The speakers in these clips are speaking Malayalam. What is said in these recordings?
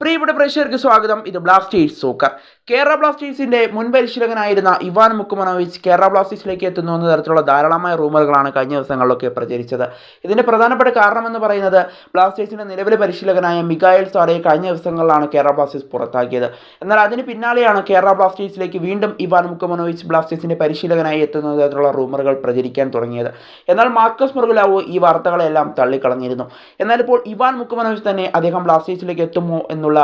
പ്രിയപ്പെട്ട പ്രേക്ഷകർക്ക് സ്വാഗതം. ഇത് ബ്ലാസ്റ്റേഴ്സ് സോക്കർ കേരള ബ്ലാസ്റ്റേഴ്സിന്റെ മുൻ പരിശീലകനായിരുന്ന ഇവാൻ മുക്കുമനോവിച്ച് കേരള ബ്ലാസ്റ്റേഴ്സിലേക്ക് എത്തുന്നു എന്ന തരത്തിലുള്ള ധാരാളമായ റൂമറുകളാണ് കഴിഞ്ഞ ദിവസങ്ങളിലൊക്കെ പ്രചരിച്ചത്. ഇതിന്റെ പ്രധാനപ്പെട്ട കാരണമെന്ന് പറയുന്നത് ബ്ലാസ്റ്റേഴ്സിന്റെ നിലവിലെ പരിശീലകനായ മികായൽ സാറയെ കഴിഞ്ഞ ദിവസങ്ങളിലാണ് കേരള ബ്ലാസ്റ്റേഴ്സ് പുറത്താക്കിയത്. എന്നാൽ അതിന് പിന്നാലെയാണ് കേരള ബ്ലാസ്റ്റേഴ്സിലേക്ക് വീണ്ടും ഇവാൻ മുക്കുമനോവിച്ച് ബ്ലാസ്റ്റേഴ്സിന്റെ പരിശീലകനായി എത്തുന്ന തരത്തിലുള്ള റൂമറുകൾ പ്രചരിക്കാൻ തുടങ്ങിയത്. എന്നാൽ മാർക്കസ് മുറുകലാവോ ഈ വാർത്തകളെല്ലാം തള്ളിക്കളഞ്ഞിരുന്നു. എന്നാൽ ഇപ്പോൾ ഇവാൻ മുക്കുമനോവിച്ച് തന്നെ അദ്ദേഹം ബ്ലാസ്റ്റേഴ്സിലേക്ക് എത്തുമോ എന്നുള്ള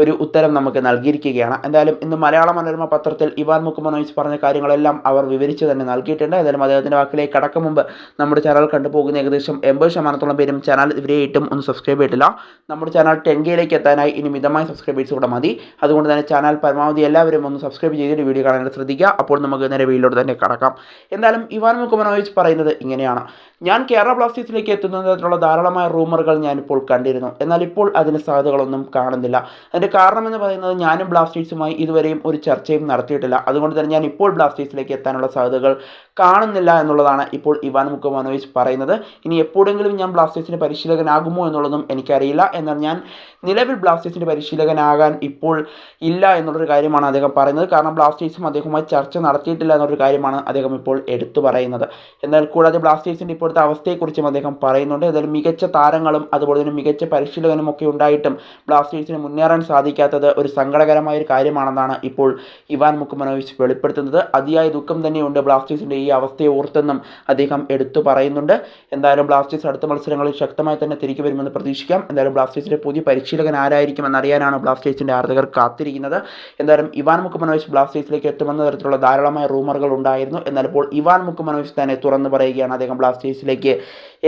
ഒരു ഉത്തരം നമുക്ക് നൽകിയിരിക്കുകയാണ്. എന്തായാലും ഇന്ന് മലയാള മനോരമ പത്രത്തിൽ ഇവാൻ മുക്കുമനോയിസ് പറഞ്ഞ കാര്യങ്ങളെല്ലാം അവർ വിവരിച്ച് തന്നെ നൽകിയിട്ടുണ്ട്. എന്തായാലും അദ്ദേഹത്തിന്റെ വാക്കിലേക്ക് കടക്കും മുമ്പ് നമ്മുടെ ചാനൽ കണ്ടുപോകുന്ന ഏകദേശം എൺപത് ശതമാനത്തോളം പേരും ചാനൽ ഇവരെ ഇട്ടും ഒന്ന് സബ്സ്ക്രൈബ് ചെയ്തിട്ടില്ല. നമ്മുടെ ചാനൽ ടെൻ എത്താനായി ഇനി മിതമായ സബ്സ്ക്രൈബേഴ്സ് കൂടെ മതി. അതുകൊണ്ട് തന്നെ ചാനൽ പരമാവധി എല്ലാവരും ഒന്ന് സബ്സ്ക്രൈബ് ചെയ്തിട്ട് വീഡിയോ കാണാനായിട്ട് ശ്രദ്ധിക്കുക. അപ്പോൾ നമുക്ക് നേരെ വീഡിയോയിലോട്ട് തന്നെ കടക്കാം. എന്തായാലും ഇവാൻ മുക്കുമനോവിച്ച് പറയുന്നത് ഇങ്ങനെയാണ്. ഞാൻ കേരള ബ്ലാസ്റ്റേഴ്സിലേക്ക് എത്തുന്നതിനുള്ള ധാരാളമായ റൂമറുകൾ ഞാനിപ്പോൾ കണ്ടിരുന്നു. എന്നാൽ ഇപ്പോൾ അതിന് സാധ്യതകളൊന്നും കാണുന്നില്ല. അതിന്റെ കാരണം എന്ന് പറയുന്നത് ഞാനും ബ്ലാസ്റ്റേഴ്സുമായി ഇതുവരെയും ഒരു ചർച്ചയും നടത്തിയിട്ടില്ല. അതുകൊണ്ട് തന്നെ ഞാൻ ഇപ്പോൾ ബ്ലാസ്റ്റേഴ്സിലേക്ക് എത്താനുള്ള സാധ്യതകൾ കാണുന്നില്ല എന്നുള്ളതാണ് ഇപ്പോൾ ഇവാൻ മുക്കമാനോവിച്ച് പറയുന്നത്. ഇനി എപ്പോഴെങ്കിലും ഞാൻ ബ്ലാസ്റ്റേഴ്സിന്റെ പരിശീലകനാകുമോ എന്നുള്ളതും എനിക്കറിയില്ല. എന്നാൽ ഞാൻ നിലവിൽ ബ്ലാസ്റ്റേഴ്സിന്റെ പരിശീലകനാകാൻ ഇപ്പോൾ ഇല്ല എന്നുള്ളൊരു കാര്യമാണ് അദ്ദേഹം പറയുന്നത്. കാരണം ബ്ലാസ്റ്റേഴ്സും അദ്ദേഹവുമായി ചർച്ച നടത്തിയിട്ടില്ല എന്നൊരു കാര്യമാണ് അദ്ദേഹം ഇപ്പോൾ എടുത്തു പറയുന്നത്. എന്നാൽ കൂടാതെ ബ്ലാസ്റ്റേഴ്സിന്റെ ഇപ്പോഴത്തെ അവസ്ഥയെക്കുറിച്ചും അദ്ദേഹം പറയുന്നുണ്ട്. ഏതായാലും മികച്ച താരങ്ങളും അതുപോലെ തന്നെ മികച്ച പരിശീലകനും ഒക്കെ ഉണ്ടായിട്ടും ബ്ലാസ്റ്റേഴ്സിന് മുന്നേറാൻ സാധിക്കാത്തത് ഒരു സങ്കടകരമായ ഒരു കാര്യമാണെന്നാണ് ഇപ്പോൾ ഇവാൻ മുക്കുമനോവിച്ച് വെളിപ്പെടുത്തുന്നത്. അതിയായ ദുഃഖം തന്നെയുണ്ട് ബ്ലാസ്റ്റേഴ്സിന്റെ ഈ അവസ്ഥയെ ഓർത്തെന്നും അദ്ദേഹം എടുത്തു പറയുന്നുണ്ട്. എന്തായാലും ബ്ലാസ്റ്റേഴ്സ് അടുത്ത മത്സരങ്ങളിൽ ശക്തമായി തന്നെ തിരികെ വരുമെന്ന് പ്രതീക്ഷിക്കാം. എന്തായാലും ബ്ലാസ്റ്റേഴ്സിന്റെ പുതിയ പരിശീലകൻ ആരായിരിക്കും എന്നറിയാനാണ് ബ്ലാസ്റ്റേഴ്സിന്റെ ആരാധകർ കാത്തിരിക്കുന്നത്. എന്തായാലും ഇവാൻ മുക്കുമനോവിച്ച് ബ്ലാസ്റ്റേഴ്സിലേക്ക് എത്തുമെന്ന തരത്തിലുള്ള ധാരാളമായ റൂമറുകൾ ഉണ്ടായിരുന്നു. എന്നാൽ ഇപ്പോൾ ഇവാൻ മുക്കുമനോവിച്ച് തന്നെ തുറന്നു പറയുകയാണ് അദ്ദേഹം ബ്ലാസ്റ്റേഴ്സിലേക്ക്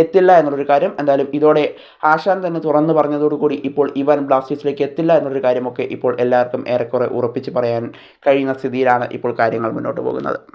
എത്തില്ല എന്നുള്ളൊരു കാര്യം. എന്തായാലും ഇതോടെ ആശാൻ തന്നെ തുറന്നു പറഞ്ഞതോടുകൂടി ഇപ്പോൾ ഇവാൻ ബ്ലാസ്റ്റേഴ്സിലേക്ക് എത്തില്ല എന്നൊരു കാര്യമൊക്കെ ഇപ്പോൾ എല്ലാവർക്കും ഏറെക്കുറെ ഉറപ്പിച്ച് പറയാൻ കഴിയുന്ന സ്ഥിതിയിലാണ് ഇപ്പോൾ കാര്യങ്ങൾ മുന്നോട്ട് പോകുന്നത്.